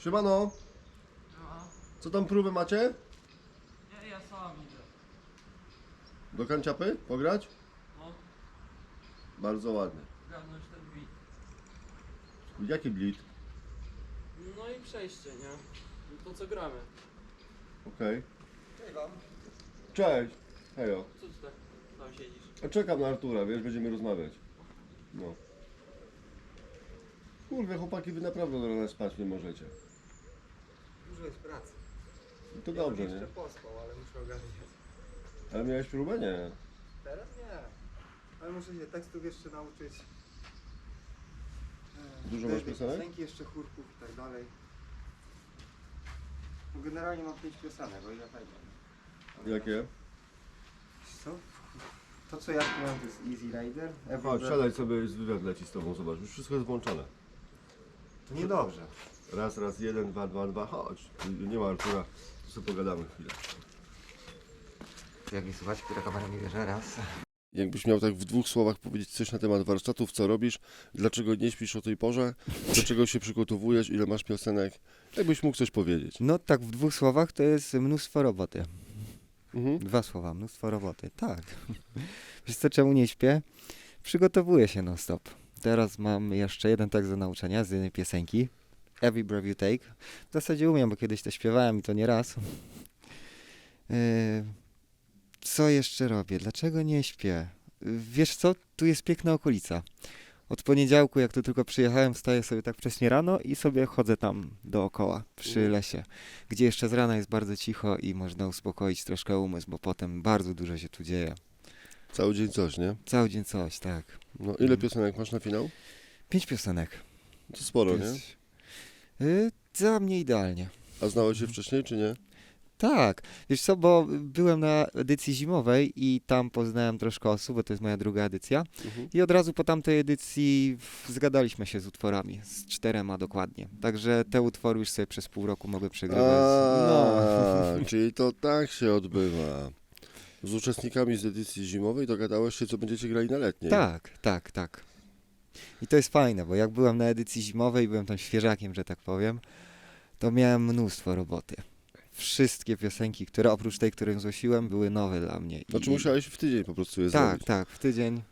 Siemano, No, co tam próby macie? nie, ja sam idę. Do kanciapy? Pograć? No, Bardzo ładnie. zgarnąć ten bit. Jaki blit? No i przejście, nie? To co gramy? Okej. Cześć wam. Cześć. Hejo. Co ty tak tam siedzisz? A czekam na Artura, wiesz, będziemy rozmawiać. No. Kurwa, chłopaki, wy naprawdę do rana spać nie możecie. Dużo jest pracy. No to Ja dobrze, bym nie? jeszcze pospał, ale muszę ogarniać. Ale miałeś próbę? Nie. Teraz nie. Ale muszę się tekstów jeszcze nauczyć. E, Dużo wtedy masz piosenek? Piosenki jeszcze chórków i tak dalej. No Generalnie mam pięć piosenek, o ile pamiętam. Ale Jakie? Wiesz Co? To co ja śpiewam to jest Easy Rider. Every Chodź, siadaj sobie, jest wywiad leci z tobą, zobacz, już wszystko jest włączone. To niedobrze. Raz, raz, jeden, dwa, dwa, dwa, chodź. Nie ma Artura, to sobie pogadamy chwilę. Jak nie słuchać, która kamera nie bierze, raz. Jakbyś miał tak w dwóch słowach powiedzieć coś na temat warsztatów, co robisz, dlaczego nie śpisz o tej porze, do czego się przygotowujesz, ile masz piosenek, jakbyś mógł coś powiedzieć. No tak, w dwóch słowach to jest mnóstwo roboty. Mhm. Dwa słowa, mnóstwo roboty, tak. Wiesz co, czemu nie śpię? Przygotowuję się non stop. Teraz mam jeszcze jeden tekst do nauczenia z jednej piosenki. Every Breath You Take. W zasadzie umiem, bo kiedyś to śpiewałem i to nie raz. Yy, co jeszcze robię? Dlaczego nie śpię? Wiesz co? Tu jest piękna okolica. Od poniedziałku, jak tu tylko przyjechałem, wstaję sobie tak wcześnie rano i sobie chodzę tam dookoła, przy Mhm. lesie, gdzie jeszcze z rana jest bardzo cicho i można uspokoić troszkę umysł, bo potem bardzo dużo się tu dzieje. Cały dzień coś, nie? Cały dzień coś, tak. No, ile piosenek masz na finał? Pięć piosenek. To sporo, nie? Jest- Y, za mnie idealnie. A znałeś się wcześniej, czy nie? Tak, wiesz co, bo byłem na edycji zimowej i tam poznałem troszkę osób, bo to jest moja druga edycja. Mhm. I od razu po tamtej edycji zgadaliśmy się z utworami, z czterema dokładnie. Także te utwory już sobie przez pół roku mogę przegrywać. No. Czyli to tak się odbywa. Z uczestnikami z edycji zimowej dogadałeś się, co będziecie grali na letniej. Tak, tak, tak. I to jest fajne, bo jak byłem na edycji zimowej, byłem tam świeżakiem, że tak powiem, to miałem mnóstwo roboty. Wszystkie piosenki, które oprócz tej, którą zgłosiłem, były nowe dla mnie. Znaczy I- musiałeś w tydzień po prostu je Tak, zrobić. tak, w tydzień.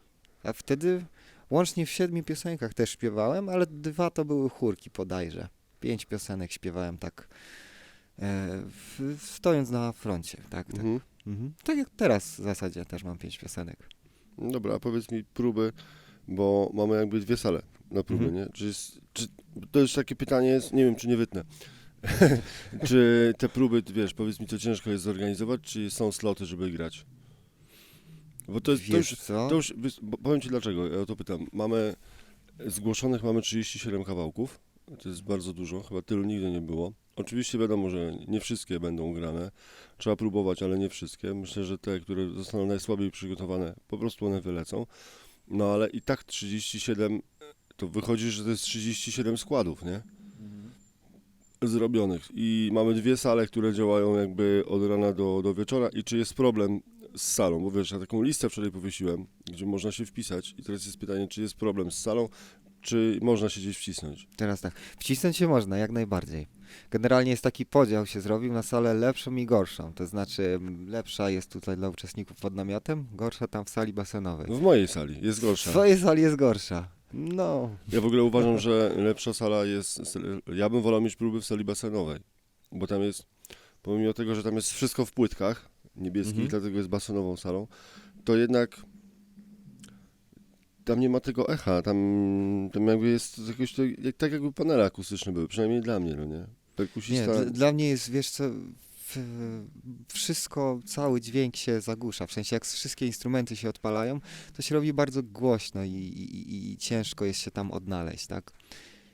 A wtedy łącznie w siedmiu piosenkach też śpiewałem, ale dwa to były chórki bodajże. Pięć piosenek śpiewałem tak, e, w, stojąc na froncie, tak, tak. Mhm. Mhm. Tak jak teraz w zasadzie też mam pięć piosenek. Dobra, a powiedz mi próby, bo mamy jakby dwie sale na próby, Mhm. nie? Czy, jest, czy to jest takie pytanie, jest, nie wiem, czy nie wytnę. czy te próby, wiesz, powiedz mi, to ciężko jest zorganizować, czy są sloty, żeby grać? Bo to jest, to już, co? to już, powiem Ci dlaczego, ja o to pytam. Mamy, zgłoszonych mamy 37 kawałków, to jest bardzo dużo, chyba tylu nigdy nie było. Oczywiście wiadomo, że nie wszystkie będą grane, trzeba próbować, ale nie wszystkie. Myślę, że te, które zostaną najsłabiej przygotowane, po prostu one wylecą. No ale i tak 37, to wychodzi, że to jest 37 składów, nie? Zrobionych. I mamy dwie sale, które działają jakby od rana do, do wieczora. I czy jest problem z salą? Bo wiesz, ja taką listę wczoraj powiesiłem, gdzie można się wpisać. I teraz jest pytanie, czy jest problem z salą, czy można się gdzieś wcisnąć? Teraz tak, wcisnąć się można, jak najbardziej. Generalnie jest taki podział się zrobił na salę lepszą i gorszą. To znaczy lepsza jest tutaj dla uczestników pod namiotem, gorsza tam w sali basenowej. W mojej sali jest W gorsza. twojej sali jest gorsza. No, Ja w ogóle uważam, że lepsza sala jest. Ja bym wolał mieć próby w sali basenowej, bo tam jest, pomimo tego, że tam jest wszystko w płytkach niebieskich, Mhm. dlatego jest basenową salą, to jednak tam nie ma tego echa. Tam, tam jakby jest jakoś to, jak, tak, jakby panele akustyczne były, przynajmniej dla mnie, no nie? nie, Perkusista. dla, dla mnie jest, wiesz co, wszystko, cały dźwięk się zagłusza. W sensie, jak wszystkie instrumenty się odpalają, to się robi bardzo głośno i, i, i ciężko jest się tam odnaleźć, tak?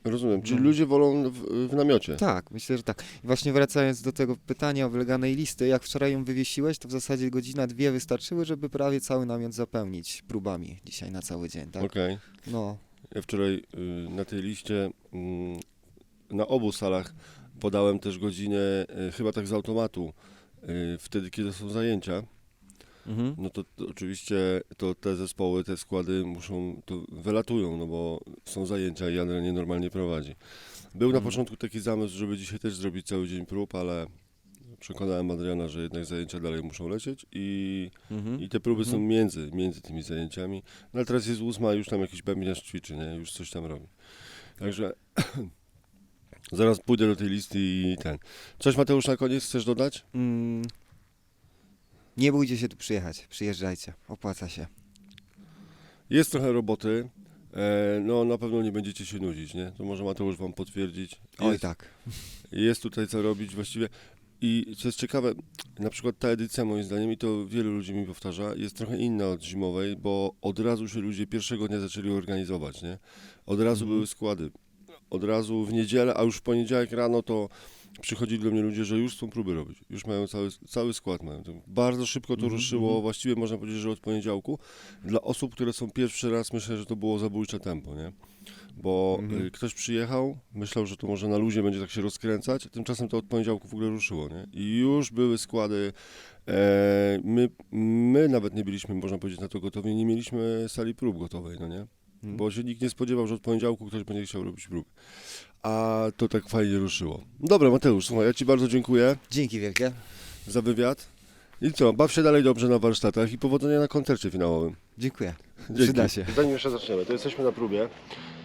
Rozumiem. Czyli No. ludzie wolą w, w namiocie. Tak, myślę, że tak. I właśnie wracając do tego pytania o wyleganej listy, jak wczoraj ją wywiesiłeś, to w zasadzie godzina, dwie wystarczyły, żeby prawie cały namiot zapełnić próbami dzisiaj na cały dzień, tak? Okej. No, Ja wczoraj y, na tej liście y, na obu salach podałem też godzinę, y, chyba tak z automatu, y, wtedy kiedy są zajęcia. Mhm. no to, to oczywiście to te zespoły, te składy muszą, to wylatują, no bo są zajęcia i Adrian je normalnie prowadzi. Był na Mhm. początku taki zamysł, żeby dzisiaj też zrobić cały dzień prób, ale przekonałem Adriana, że jednak zajęcia dalej muszą lecieć i, Mhm. i te próby są Mhm. między, między tymi zajęciami. No ale teraz jest ósma, już tam jakiś bębniarz ćwiczy, nie? Już coś tam robi. Także zaraz pójdę do tej listy i ten. Coś Mateusz na koniec chcesz dodać? Mm. Nie bójcie się tu przyjechać, przyjeżdżajcie, opłaca się. Jest trochę roboty. E, no na pewno nie będziecie się nudzić, nie? To może Mateusz wam potwierdzić. Oj Jest, tak. jest tutaj co robić właściwie. I co jest ciekawe, na przykład ta edycja moim zdaniem, i to wielu ludzi mi powtarza, jest trochę inna od zimowej, bo od razu się ludzie pierwszego dnia zaczęli organizować, nie? Od razu Mhm. były składy. Od razu w niedzielę, a już w poniedziałek rano to przychodzili do mnie ludzie, że już chcą próby robić. Już mają cały, cały skład. Mają. Bardzo szybko to Mhm, ruszyło, mhm. właściwie można powiedzieć, że od poniedziałku. Dla osób, które są pierwszy raz, myślę, że to było zabójcze tempo, nie? Bo Mhm. y, ktoś przyjechał, myślał, że to może na luzie będzie tak się rozkręcać, tymczasem to od poniedziałku w ogóle ruszyło, nie? I już były składy. E, my, my nawet nie byliśmy, można powiedzieć, na to gotowi, nie mieliśmy sali prób gotowej, no nie? Mhm. Bo się nikt nie spodziewał, że od poniedziałku ktoś będzie chciał robić próby. A to tak fajnie ruszyło. Dobra, Mateusz, słuchaj, ja Ci bardzo dziękuję Dzięki wielkie. za wywiad. I co, baw się dalej dobrze na warsztatach i powodzenia na koncercie finałowym. Dziękuję. Dzięki. Przyda się. Zanim jeszcze zaczniemy, to jesteśmy na próbie.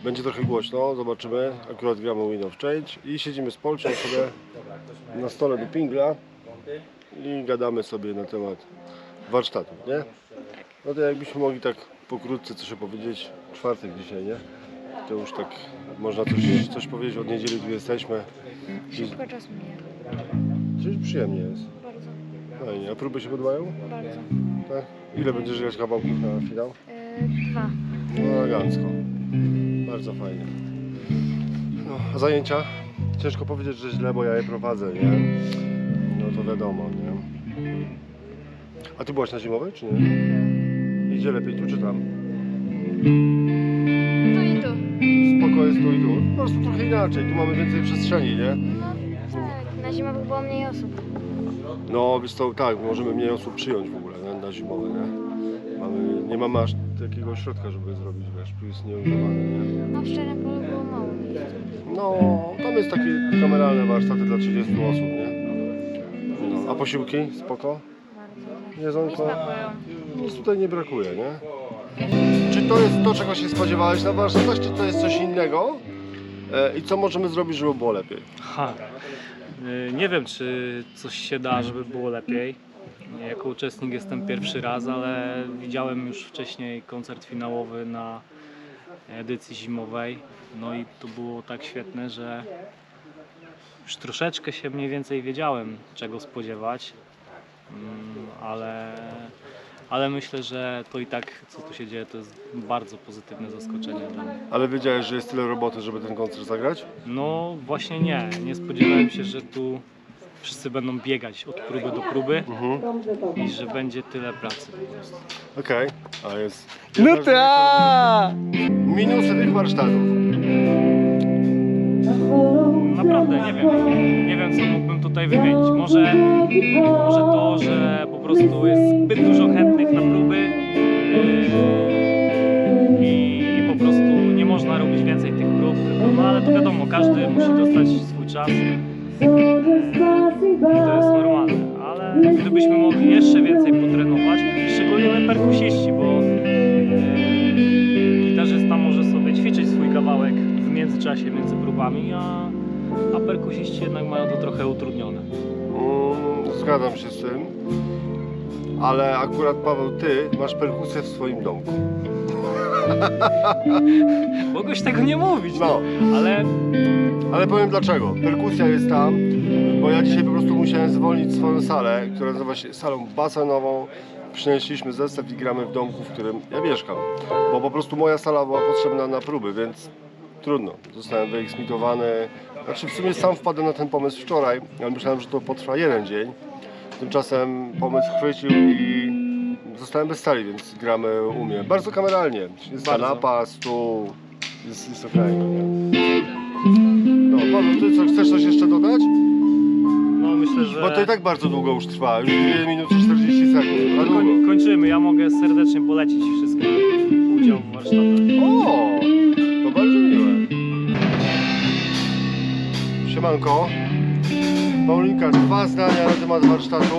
Będzie trochę głośno, zobaczymy. Akurat gramy Win of Change i siedzimy z Polcią sobie na stole do pingla i gadamy sobie na temat warsztatów, nie? No to jakbyśmy mogli tak pokrótce coś opowiedzieć. Czwartek dzisiaj, nie? To już tak można coś, coś powiedzieć. Od niedzieli tu jesteśmy. Szybko czas mija. Coś przyjemnie jest. Bardzo, Fajnie. A próby się podobają? bardzo. Tak? Ile będziesz grać kawałków na finał? Yy, dwa. No elegancko. Bardzo fajnie. No, a zajęcia? Ciężko powiedzieć, że źle, bo ja je prowadzę, nie? No to wiadomo, nie? A ty byłaś na zimowej, czy nie? Idzie lepiej tu, czy tam? Tu i tu. Spoko jest tu i tu. Po prostu trochę inaczej, tu mamy więcej przestrzeni, nie? No tak, na zimowych było mniej osób. No, wiesz co, tak, możemy mniej osób przyjąć w ogóle nie? na zimowe, nie? Mamy, nie mamy aż takiego środka, żeby zrobić, wiesz, tu jest nieużywany, nie? No w szczerym polu było mało miejsca. No, tam jest takie kameralne warsztaty dla 30 osób, nie? No, a posiłki? Spoko? Bardzo. Mi Jedzonko? smakują. Nic tutaj nie brakuje, nie? To jest to, czego się spodziewałeś na warsztatach, czy to jest coś innego? E, I co możemy zrobić, żeby było lepiej? Ha. Y, Nie wiem, czy coś się da, żeby było lepiej. Jako uczestnik jestem pierwszy raz, ale widziałem już wcześniej koncert finałowy na edycji zimowej. No i to było tak świetne, że już troszeczkę się mniej więcej wiedziałem, czego spodziewać. Mm, Ale, ale myślę, że to i tak, co tu się dzieje, to jest bardzo pozytywne zaskoczenie dla mnie. Ale wiedziałeś, że jest tyle roboty, żeby ten koncert zagrać? No właśnie nie. Nie spodziewałem się, że tu wszyscy będą biegać od próby do próby Mhm. i że będzie tyle pracy po prostu. Okej, a jest... No tak! Minusy tych warsztatów. Naprawdę nie wiem. Nie wiem co mógłbym tutaj wymienić. Może, może to, że po prostu jest zbyt dużo chętnych każdy musi dostać swój czas. I to jest normalne, ale gdybyśmy mogli jeszcze więcej potrenować, szczególnie my perkusiści, bo e, gitarzysta może sobie ćwiczyć swój kawałek w międzyczasie między próbami, a, a perkusiści jednak mają to trochę utrudnione. Mm, zgadzam się z tym. Ale akurat Paweł, ty masz perkusję w swoim domku. Mogłeś tego nie mówić, No, ale ale powiem dlaczego. Perkusja jest tam, bo ja dzisiaj po prostu musiałem zwolnić swoją salę, która nazywa się salą basenową. Przynieśliśmy zestaw i gramy w domku, w którym ja mieszkam. Bo po prostu moja sala była potrzebna na próby, więc trudno. Zostałem wyeksmitowany. Znaczy w sumie sam wpadłem na ten pomysł wczoraj, ale myślałem, że to potrwa jeden dzień. Tymczasem pomysł chwycił i zostałem bez sali, więc gramy u mnie. Bardzo kameralnie. Jest Bardzo. kanapa, stół, jest, jest okej. no nie? No, Paweł, ty co, chcesz coś jeszcze dodać? no, myślę, że Bo to i tak bardzo długo już trwa, już 2 minuty 40 sekund, długo. koń, kończymy. Ja mogę serdecznie polecić wszystkim udział w warsztatach. O, to bardzo miłe. Siemanko. Paulinka, dwa zdania na temat warsztatu.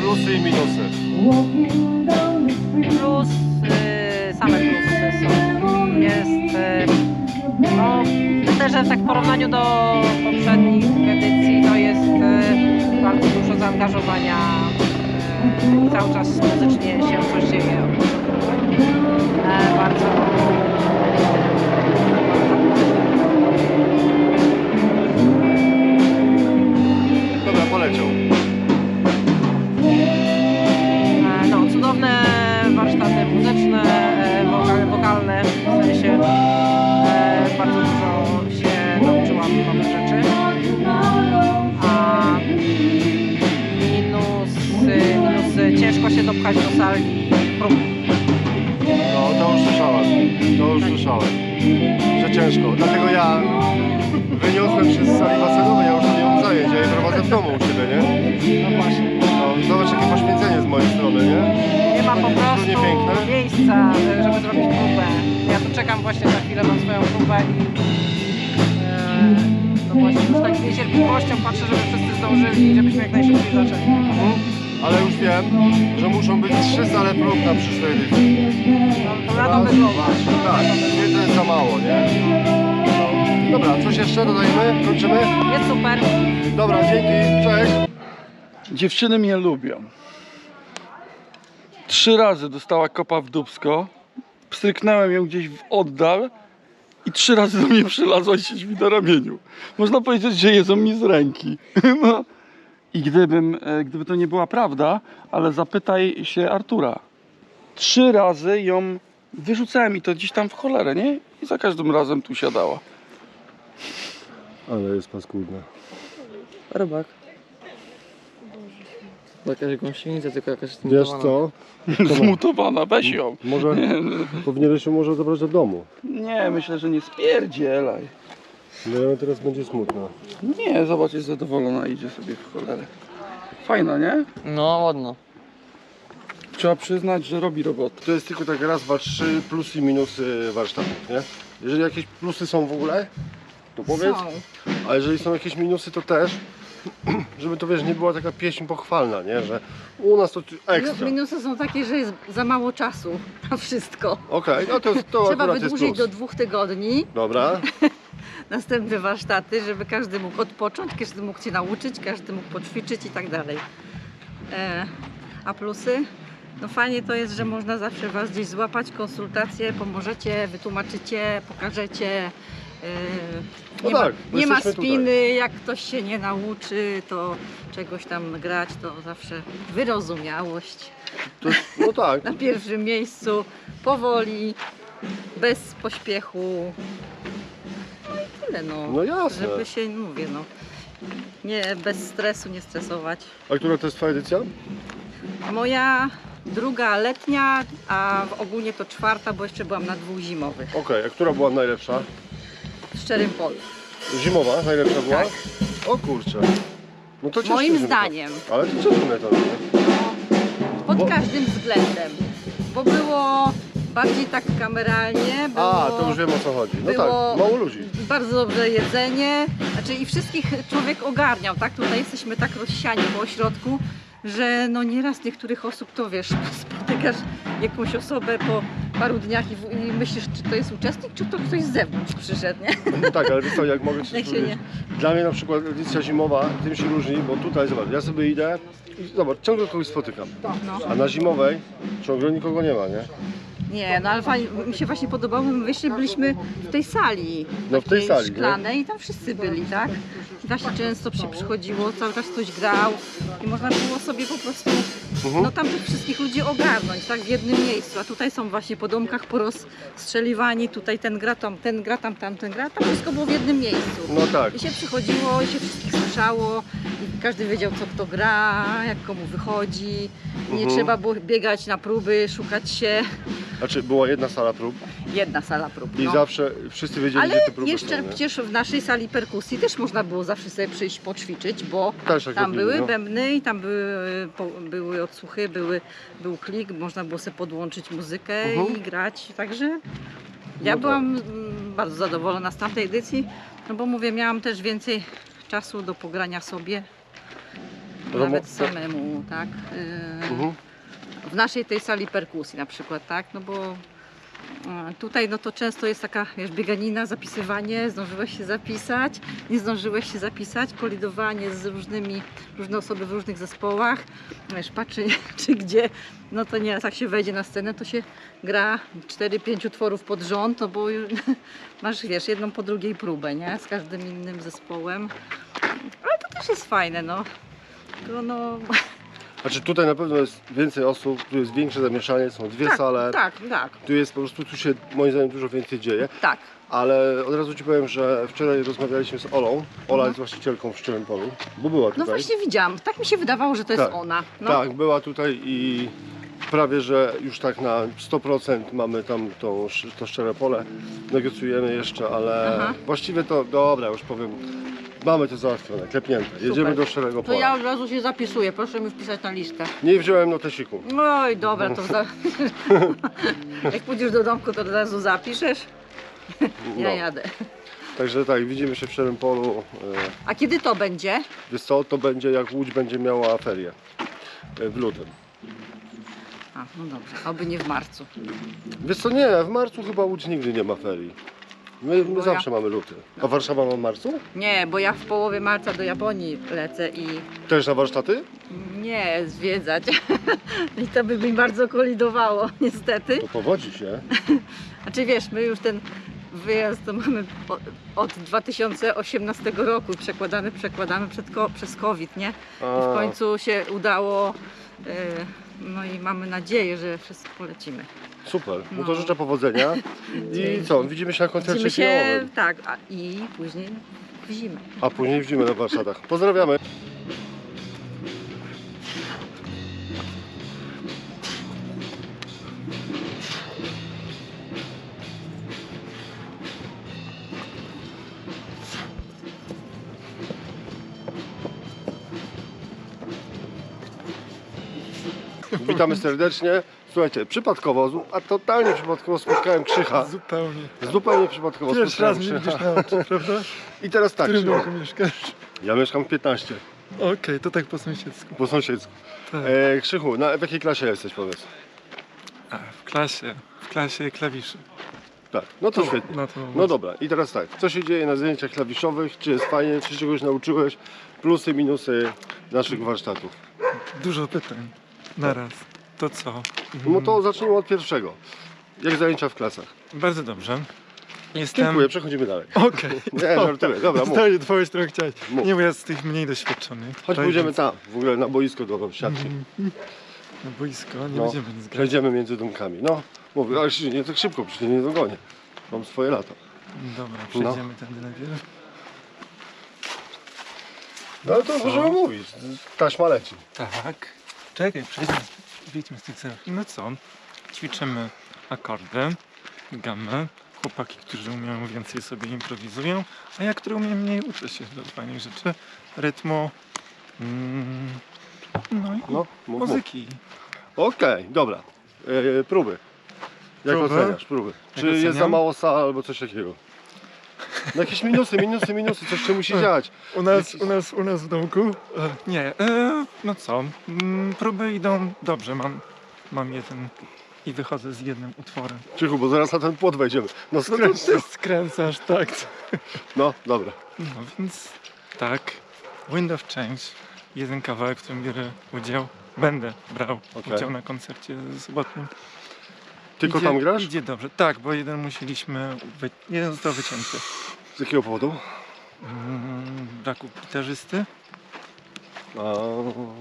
Plusy i minusy. Plus, same plusy są. Jest, y, no, myślę, że tak w porównaniu do poprzednich edycji to jest y, bardzo dużo zaangażowania i cały czas muzycznie się coś dzieje. E, bardzo dopchać do sali prób. No, to już słyszałem. To już słyszałem. Że ciężko. Dlatego ja wyniosłem się z sali basenowej, ja już nie mam zajęć, ja je prowadzę w domu u siebie, nie? No właśnie. No, zobacz jakie poświęcenie z mojej strony, nie? Nie ma po To to prostu piękne? miejsca, e, żeby zrobić próbę. Ja tu czekam właśnie za chwilę na swoją próbę i e, no właśnie już tak z niecierpliwością patrzę, żeby wszyscy zdążyli i żebyśmy jak najszybciej zaczęli. Mhm. Ale już wiem, że muszą być trzy sale prób na przyszłej edycji. No, to na to wygląda. Tak, nie to jest za mało, nie? No. Dobra, coś jeszcze dodajemy? Kończymy? Jest super. Dobra, dzięki, cześć. Dziewczyny mnie lubią. Trzy razy dostała kopa w dubsko. Pstryknąłem ją gdzieś w oddal i trzy razy do mnie przylazła i siedzi mi na ramieniu. Można powiedzieć, że jedzą mi z ręki. No. I gdybym, e, gdyby to nie była prawda, ale zapytaj się Artura. Trzy razy ją wyrzucałem i to gdzieś tam w cholerę, nie? I za każdym razem tu siadała. Ale jest paskudne. Rybak. Jakaś gąsienica, tylko jakaś Wiesz co? Zmutowana, weź ją. Może powinieneś ją może zabrać do domu. Nie, myślę, że nie spierdzielaj. No teraz będzie smutno. Nie, zobacz, jest zadowolona, idzie sobie w cholerę. Fajna, nie? No, ładno. Trzeba przyznać, że robi robotę. To jest tylko tak raz, dwa, trzy plusy i minusy warsztatów, nie? Jeżeli jakieś plusy są w ogóle, to powiedz. A jeżeli są jakieś minusy, to też. Żeby to wiesz, nie była taka pieśń pochwalna, nie? Że u nas to ekstra. Minusy są takie, że jest za mało czasu na wszystko. Okej, no to, to Trzeba akurat jest wydłużyć plus. do dwóch tygodni Dobra. następne warsztaty, żeby każdy mógł odpocząć, każdy mógł się nauczyć, każdy mógł poćwiczyć i tak dalej. E, a plusy? No fajnie to jest, że można zawsze Was gdzieś złapać, konsultacje, pomożecie, wytłumaczycie, pokażecie. No nie ma, tak, bo nie ma tutaj. spiny, jak ktoś się nie nauczy, to czegoś tam grać, to zawsze wyrozumiałość To, no tak. na pierwszym miejscu, powoli, bez pośpiechu. Tyle no. No jasne. Żeby się, mówię no, nie, bez stresu, nie stresować. A która to jest twoja edycja? Moja druga letnia, a w ogólnie to czwarta, bo jeszcze byłam na dwóch zimowych. Okej, a która była najlepsza? Szczerym polu. Zimowa najlepsza była? Tak. O kurczę. No to Moim zdaniem. Ale to cieszy mnie to, nie? Pod Bo- każdym względem. Bo było bardziej tak kameralnie, było... A, to już wiem o co chodzi. No było- tak, mało ludzi. bardzo dobre jedzenie, znaczy i wszystkich człowiek ogarniał, tak? Tutaj jesteśmy tak rozsiani po ośrodku, że no nieraz niektórych osób to wiesz, spotykasz jakąś osobę po paru dniach i, w- i myślisz, czy to jest uczestnik, czy to ktoś z zewnątrz przyszedł, nie? No tak, ale wiesz co, jak mogę ci powiedzieć. Dla mnie na przykład edycja zimowa tym się różni, bo tutaj zobacz, ja sobie idę i zobacz, ciągle kogoś spotykam. No. A na zimowej ciągle nikogo nie ma, nie? Nie, no ale fajnie, mi się właśnie podobało, bo my jeszcze byliśmy w tej sali, No, w tej takiej sali, nie? szklanej i tam wszyscy byli, tak? I właśnie często się przychodziło, cały czas ktoś grał i można było sobie po prostu Mhm. no tam tych wszystkich ludzi ogarnąć, tak, w jednym miejscu, a tutaj są właśnie po domkach porozstrzeliwani, tutaj ten gra tam, ten gra tam, tamten gra, tam wszystko było w jednym miejscu. No tak. I się przychodziło i się wszystkich zaliczało i każdy wiedział co kto gra, jak komu wychodzi. Nie Mhm. trzeba było biegać na próby, szukać się. Znaczy była jedna sala prób Jedna sala prób. i no. zawsze wszyscy wiedzieli, Ale gdzie te próby jeszcze są, nie? przecież w naszej sali perkusji też można było zawsze sobie przyjść poćwiczyć, bo Też tak tam robili, były no. bębny i tam były, po, były odsłuchy, były, był klik, można było sobie podłączyć muzykę Mhm. i grać. Także ja No tak. byłam mm, bardzo zadowolona z tamtej edycji, no bo mówię, miałam też więcej czasu do pogrania sobie. Nawet samemu, tak? Yy, Mhm. w naszej tej sali perkusji na przykład, tak? No bo tutaj no to często jest taka, wiesz, bieganina, zapisywanie, zdążyłeś się zapisać, nie zdążyłeś się zapisać, kolidowanie z różnymi, różne osoby w różnych zespołach, wiesz, patrzy czy gdzie, no to nieraz jak się wejdzie na scenę, to się gra 4-5 utworów pod rząd, no bo masz, wiesz, jedną po drugiej próbę, nie? Z każdym innym zespołem. Ale to też jest fajne, no. No... Znaczy tutaj na pewno jest więcej osób, tu jest większe zamieszanie, są dwie tak, sale. tak, tak, Tu jest po prostu, tu się moim zdaniem dużo więcej dzieje, tak. ale od razu Ci powiem, że wczoraj rozmawialiśmy z Olą. Ola jest właścicielką w Szczerym Polu, bo była No tutaj. właśnie widziałam, tak mi się wydawało, że to jest Tak, ona. No. Tak, była tutaj i prawie, że już tak na 100% mamy tam tą, sz- to Szczere Pole. Negocjujemy jeszcze, ale Aha. właściwie to, dobra, już powiem, mamy to załatwione, klepnięte. Jedziemy Super. do Szczerego To Pola. ja od razu się zapisuję, proszę mi wpisać na listę. Nie wziąłem notesiku. Oj, dobra, to za... jak pójdziesz do domku, to od razu zapiszesz. Ja No. jadę. Także tak, widzimy się w Szczerym Polu. E, A kiedy to będzie? Wiesz co, to będzie jak Łódź będzie miała ferię e, w lutym. A, no dobrze, oby nie w marcu. Wiesz co, nie, w marcu chyba Łódź nigdy nie ma ferii. My, Bo my ja- zawsze mamy luty. A Warszawa ma w marcu? Nie, bo ja w połowie marca do Japonii lecę i Też na warsztaty? nie zwiedzać. I to by mi bardzo kolidowało, niestety. To powodzi się. Znaczy wiesz, my już ten wyjazd to mamy od 2018 roku przekładamy, przekładamy przed ko- przez COVID, nie? I w końcu się udało. y, No i mamy nadzieję, że wszyscy polecimy. Super, no to No. życzę powodzenia. I co, widzimy się na koncercie Widzimy się finałowym. tak, a, i później w zimę. A później widzimy na warsztatach. Pozdrawiamy. Witamy serdecznie. Słuchajcie, przypadkowo, zu- a totalnie przypadkowo spotkałem Krzycha. Zupełnie. Zupełnie przypadkowo Pierwszy raz spotkałem mnie Krzycha. widzisz na oczy, prawda? I teraz W tak, którym Krzychu, roku mieszkasz? ja mieszkam w 15, Okej, to tak po sąsiedzku. po sąsiedzku. Tak. E, Krzychu, na, w jakiej klasie jesteś, powiedz? A, w klasie, w klasie klawiszy. Tak, no to świetnie. Na No dobra, i teraz tak, co się dzieje na zajęciach klawiszowych? Czy jest fajnie, czy czegoś nauczyłeś? Plusy, minusy naszych warsztatów. Dużo pytań. Naraz. To co? No to zacznijmy od pierwszego. Jak zajęcia w klasach? Bardzo dobrze. Jestem... Dziękuję, przechodzimy dalej. Okej. Nie, żartuję, dobra, mów. Zdanie odpowiedź, którą chciałeś. Mów. Nie, bo ja z tych mniej doświadczonych. Chodź pójdziemy tam, w ogóle na boisko do siatki. Mhm. Na boisko, nie No. będziemy nic grać. Przejdziemy między domkami. No, mówię, ale się nie tak szybko, przecież nie dogonię. Mam swoje lata. Dobra, No. przejdziemy tędy najpierw. No ale to możemy mówić, taśma leci. Tak. Czekaj, przejdźmy. Wyjdźmy z tych celów. No co? Ćwiczymy akordy, gamę. Chłopaki, którzy umieją więcej sobie improwizują, a ja, który umiem mniej, uczę się do fajnych rzeczy. Rytmu, mm, no i No, mów, mów. muzyki. Okej, dobra. E, próby. Jak Próby? oceniasz próby? Czy jest za oceniam? mało sal albo coś takiego? No jakieś minusy, minusy, minusy, coś się musi dziać. U nas, u nas, u nas w domku? E, nie, e, no co? Mm, próby idą dobrze, mam, mam jeden i wychodzę z jednym utworem. Cichu, bo zaraz na ten płot wejdziemy. No No to skręć. ty skręcasz, tak. No, dobra. No więc tak, Wind of Change, jeden kawałek, w którym biorę udział, będę brał Okej. udział na koncercie sobotnim. Tylko idzie, tam grasz? Idzie dobrze, tak, bo jeden musieliśmy, wy... jeden został wycięty. Z jakiego powodu? Mm, braku gitarzysty, A...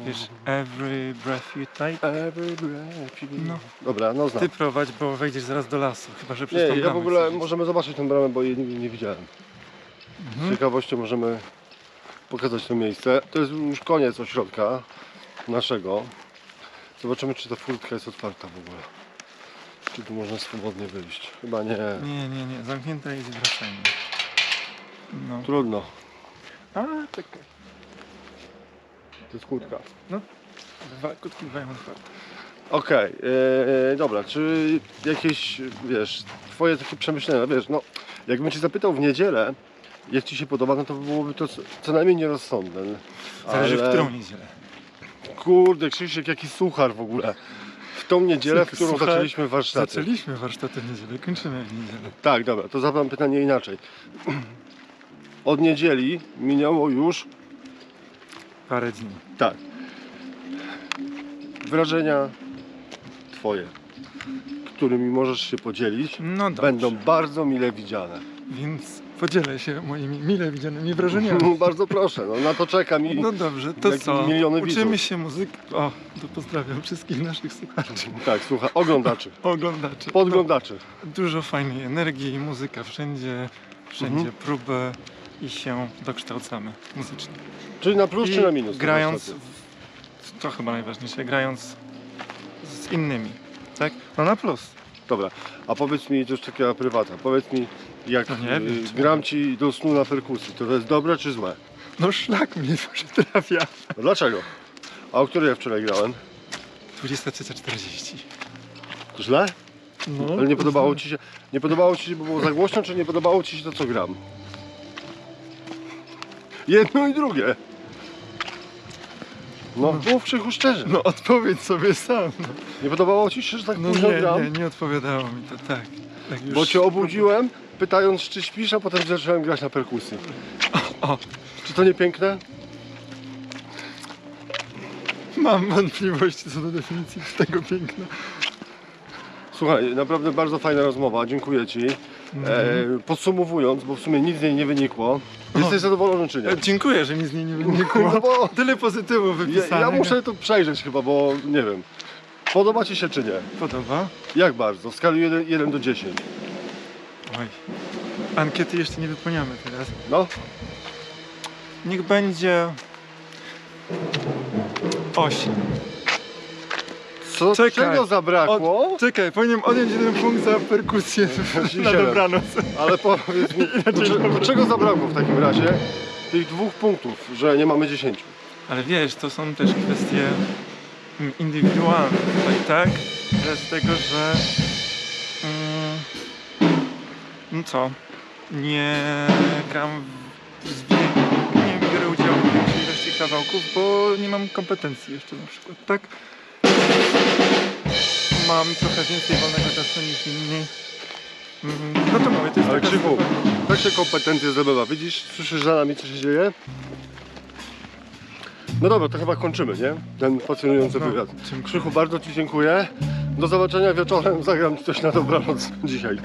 wiesz, Every Breath You Take. Every breath you- No. Dobra, no znam. Ty prowadź, bo wejdziesz zaraz do lasu, chyba że przez Nie, tą ja w bramę ogóle chcesz możemy zobaczyć tę bramę, bo jej nigdy nie widziałem. Z Mhm. ciekawością możemy pokazać to miejsce. To jest już koniec ośrodka naszego. Zobaczymy, czy ta furtka jest otwarta w ogóle. Czy tu można swobodnie wyjść? Chyba nie. Nie, nie, nie, zamknięta jest i wracajmy. No. Trudno. A, czekaj. To jest kurtka. Dwa, kutki dwa otwarte. Okej, e, dobra, czy jakieś, wiesz, twoje takie przemyślenia, wiesz, no, jakbym cię zapytał w niedzielę, jak ci się podoba, no to byłoby to co, co najmniej nierozsądne. Zależy Ale- w którą niedzielę. Kurde, Krzysiek, jaki suchar w ogóle. W tą niedzielę, w którą zaczęliśmy warsztaty. Zaczęliśmy warsztaty w niedzielę, kończymy w niedzielę. Tak, dobra, to zadam pytanie inaczej. Od niedzieli minęło już, Parę dni. tak, wrażenia twoje, którymi możesz się podzielić, No będą bardzo mile widziane. Więc podzielę się moimi mile widzianymi wrażeniami. No, bardzo proszę, no na to czekam i... No dobrze, to Jak co? miliony Uczymy widzów. się muzyki. O, to pozdrawiam wszystkich naszych słuchaczy, Tak, słuchaj, oglądaczy, oglądaczy. podglądaczy. Dużo fajnej energii, muzyka wszędzie, wszędzie Mhm. próby i się dokształcamy muzycznie. Czyli na plus I czy na minus? Grając, w, to chyba najważniejsze, grając z innymi, tak? No na plus. Dobra, a powiedz mi, to już taka prywata, powiedz mi, jak No nie wiem, y, gram ci do snu na perkusji, to to jest dobre czy złe? No szlak mnie trafia. No dlaczego? A o której ja wczoraj grałem? 23.40. To źle? No, Ale nie to podobało ci się, nie podobało ci się, bo było za głośno, czy nie podobało ci się to, co gram? Jedno i drugie. No, mów Krzychu szczerze. No odpowiedz sobie sam. No, Nie podobało ci się, że tak no późno nie, gram? nie, nie odpowiadało mi to tak. tak już Bo cię obudziłem, pytając, czy śpisz, a potem zacząłem grać na perkusji. O. Czy to nie piękne? Mam wątpliwości co do definicji tego piękna. Słuchaj, naprawdę bardzo fajna rozmowa, dziękuję Ci. E, podsumowując, bo w sumie nic z niej nie wynikło, jesteś zadowolony czy nie? E, Dziękuję, że mi z niej nie No wynikło. bo Tyle pozytywów ja, ja muszę to przejrzeć chyba, bo nie wiem. Podoba Ci się czy nie? Podoba? Jak bardzo? W skali 1, 1 do 10. Oj. Ankiety jeszcze nie wypełniamy teraz. No, Niech będzie... 8. co, Czekaj. czego zabrakło? Czekaj, powinienem odjąć jeden punkt za perkusję na Siedem. dobranoc. Ale powiedz mi, cze- to czego zabrakło w takim razie? Tych dwóch punktów, że nie mamy 10. Ale wiesz, to są też kwestie indywidualne tutaj, tak? Z tego, że mm, no co, nie gram w, nie biorę udziału w większej ilości kawałków, bo nie mam kompetencji jeszcze na przykład, tak? Mam trochę więcej wolnego czasu niż inni. Mm, No to mówię, to jest Ale taka zwykła- tak się kompetencje zdobywa. Widzisz, słyszysz za nami, co się dzieje? No dobra, to chyba kończymy, nie? Ten fascynujący No, wywiad. czym- Krzychu, bardzo Ci dziękuję. Do zobaczenia wieczorem. Zagram Ci coś na dobranoc dzisiaj.